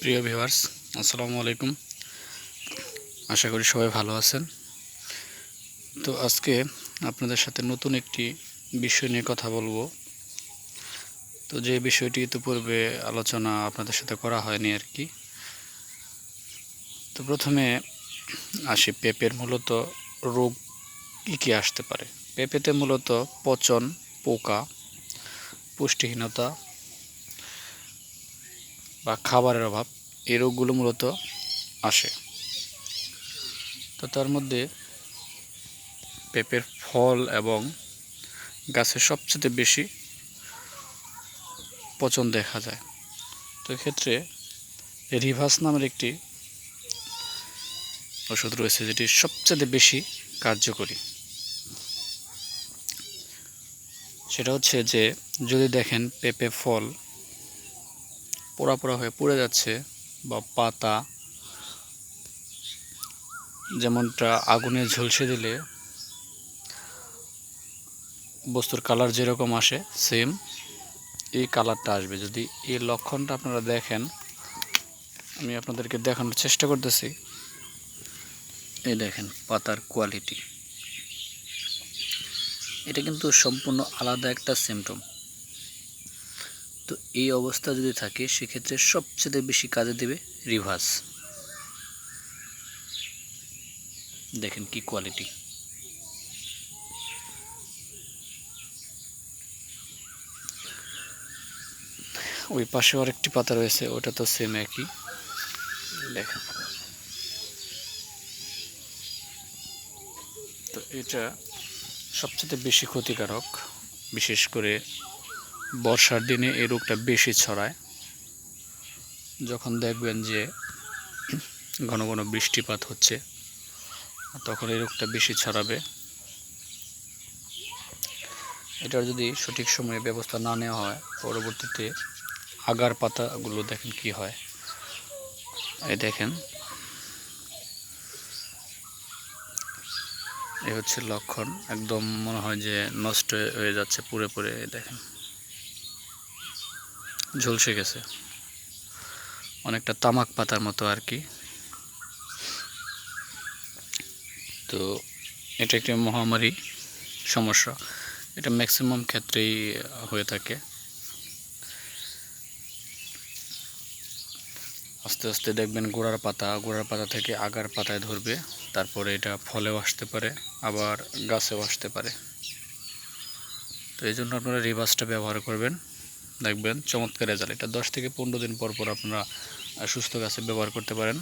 প্রিয় ভিউয়ার্স, আসসালামু আলাইকুম। আশা করি সবাই ভালো আছেন। তো আজকে আপনাদের সাথে নতুন একটি বিষয় নিয়ে কথা বলব। তো যে বিষয়টি ইতিপূর্বে আলোচনা আপনাদের সাথে করা হয়নি আর কি। তো প্রথমে আসি, পেঁপের মূলত রোগ কী কী আসতে পারে? পেঁপেতে মূলত পচন, পোকা, পুষ্টিহীনতা বা খাবারের অভাব এই রোগগুলো মূলত আসে। তো তার মধ্যে পেঁপের ফল এবং গাছের সবচেয়ে বেশি পচন দেখা যায়। তো এক্ষেত্রে রিভাস নামের একটি ওষুধ রয়েছে যেটি সবচেয়ে বেশি কার্যকরী। সেটা হচ্ছে যে, যদি দেখেন পেঁপে ফল পোড়া পোড়া হয়ে পড়ে যাচ্ছে বা পাতা। যেমনটা আগুনে ঝলসে দিলে বস্তুর কালার যেরকম আসে, সেম এই কালারটা আসবে। যদি এই লক্ষণটা আপনারা দেখেন, আমি আপনাদেরকে দেখানোর চেষ্টা করতেছি। এই দেখেন পাতার কোয়ালিটি এটা কিন্তু সম্পূর্ণ আলাদা একটা সিমটম তো এই অবস্থা যদি থাকে, সেক্ষেত্রে সবচেয়ে বেশি কাজে দেবে রিভার্স দেখেন কি কোয়ালিটি ওই পাশে আরেকটি পাতা রয়েছে, ওটা তো সেম একই। দেখেন। তো এটা সবচেয়ে বেশি ক্ষতিকারক, বিশেষ করে বর্ষার দিনে এই রোগটা বেশি ছড়ায়। যখন দেখবেন যে ঘন ঘন বৃষ্টিপাত হচ্ছে, তখন এই রোগটা বেশি ছড়াবে। এটার যদি সঠিক সময়ে ব্যবস্থা না নেওয়া হয়, পরবর্তীতে আগার পাতাগুলো দেখেন কি হয়। এই দেখেন। এই হচ্ছে লক্ষণ। একদম মনে হয় যে নষ্ট হয়ে যাচ্ছে পুরে পুরে দেখেন। ঝলসে গেছে। অনেকটা তামাক পাতার মতো আর কি। তো এটা একটি মহামারী সমস্যা। এটা ম্যাক্সিমাম ক্ষেত্রেই হয়ে থাকে। আস্তে আস্তে দেখবেন গোড়ার পাতা গোড়ার পাতা থেকে আগার পাতায় ধরবে। তারপরে এটা ফলেও আসতে পারে, আবার গাছেও আসতে পারে। তো এই জন্য আপনারা রিভার্সটা ব্যবহার করবেন। দেখবেন, চমৎকার রেজাল্ট এটা দশ থেকে পনেরো দিন পর পর আপনারা সুস্থ গাছে ব্যবহার করতে পারেন।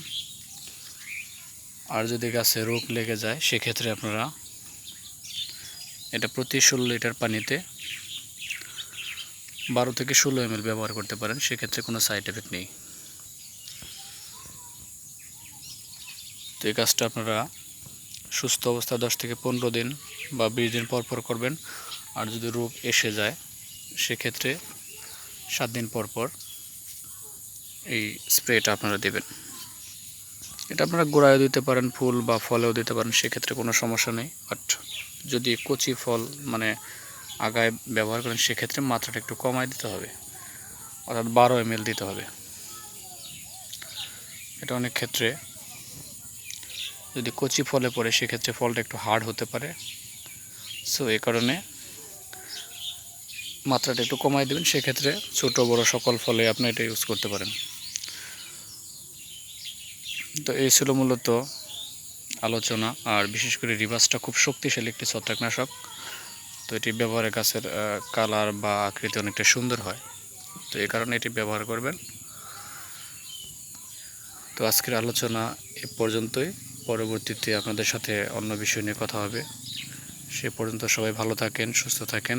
আর যদি গাছে রোগ লেগে যায়, সেক্ষেত্রে আপনারা এটা প্রতি ষোলো লিটার পানিতে বারো থেকে ষোলো এম ব্যবহার করতে পারেন, সেক্ষেত্রে কোনো সাইড এফেক্ট নেই। তো এই কাজটা আপনারা সুস্থ অবস্থা দশ থেকে পনেরো দিন বা বিশ দিন পর পর করবেন। আর যদি রোগ এসে যায়, সেক্ষেত্রে সাত দিন পর পর এই স্প্রেটা আপনারা দেবেন। এটা আপনারা গোড়ায় দিতে পারেন, ফুল বা ফলেও দিতে পারেন, সেক্ষেত্রে কোনো সমস্যা নেই। বাট যদি কচি ফল মানে আগায় ব্যবহার করেন, সেক্ষেত্রে মাত্রাটা একটু কমায় দিতে হবে। অর্থাৎ বারো এম দিতে হবে। এটা অনেক ক্ষেত্রে যদি কচি ফলে পড়ে, সেক্ষেত্রে ফলটা একটু হার্ড হতে পারে। সো এ কারণে মাত্রাটা একটু কমাই দেবেন, সেক্ষেত্রে ছোট বড় সকল ফলে আপনি এটা ইউজ করতে পারেন। তো এই ছিল মূলত আলোচনা, আর বিশেষ করে রিভার্সটা খুব শক্তিশালী একটি ছত্রাকনাশক। তো এটি ব্যবহারে গাছের কালার বা আকৃতি অনেকটা সুন্দর হয়। তো এই কারণে এটি ব্যবহার করবেন। তো আজকের আলোচনা এ পর্যন্তই। পরবর্তীতে আপনাদের সাথে অন্য বিষয় নিয়ে কথা হবে। সে পর্যন্ত সবাই ভালো থাকেন, সুস্থ থাকেন।